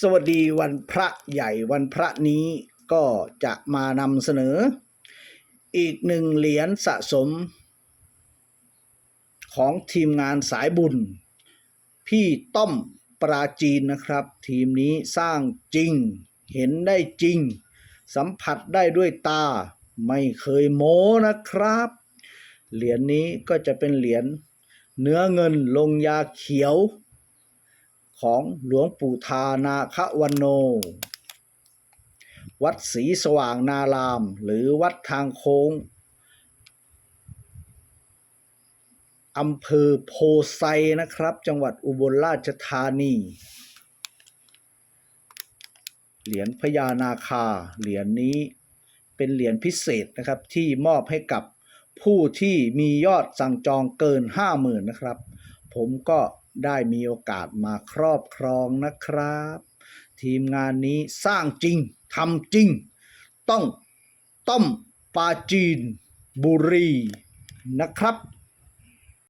สวัสดีวันพระใหญ่วันพระนี้ก็จะมานำเสนอ อีกหนึ่งเหรียญสะสม ของทีมงานสายบุญ พี่ต้อมปราจีนนะครับ ทีมนี้สร้างจริง เห็นได้จริง สัมผัสได้ด้วยตาไม่เคยโม้นะครับ เหรียญนี้ก็จะเป็นเหรียญเนื้อเงินลงยาเขียว ของหลวงปู่ทานาควันโน วัดศรีสว่างนาราม หรือวัดทางโค้งอำเภอโพไซนะครับ จังหวัดอุบลราชธานี เหรียญพญานาคา เหรียญนี้เป็นเหรียญพิเศษนะครับ ที่มอบให้กับผู้ที่มียอดสั่งจองเกิน 50,000 นะครับ ผมก็ ได้มีโอกาสมาครอบครองนะครับ ทีมงานนี้สร้างจริงทำจริง ต้องต้มปาจีนบุรีนะครับ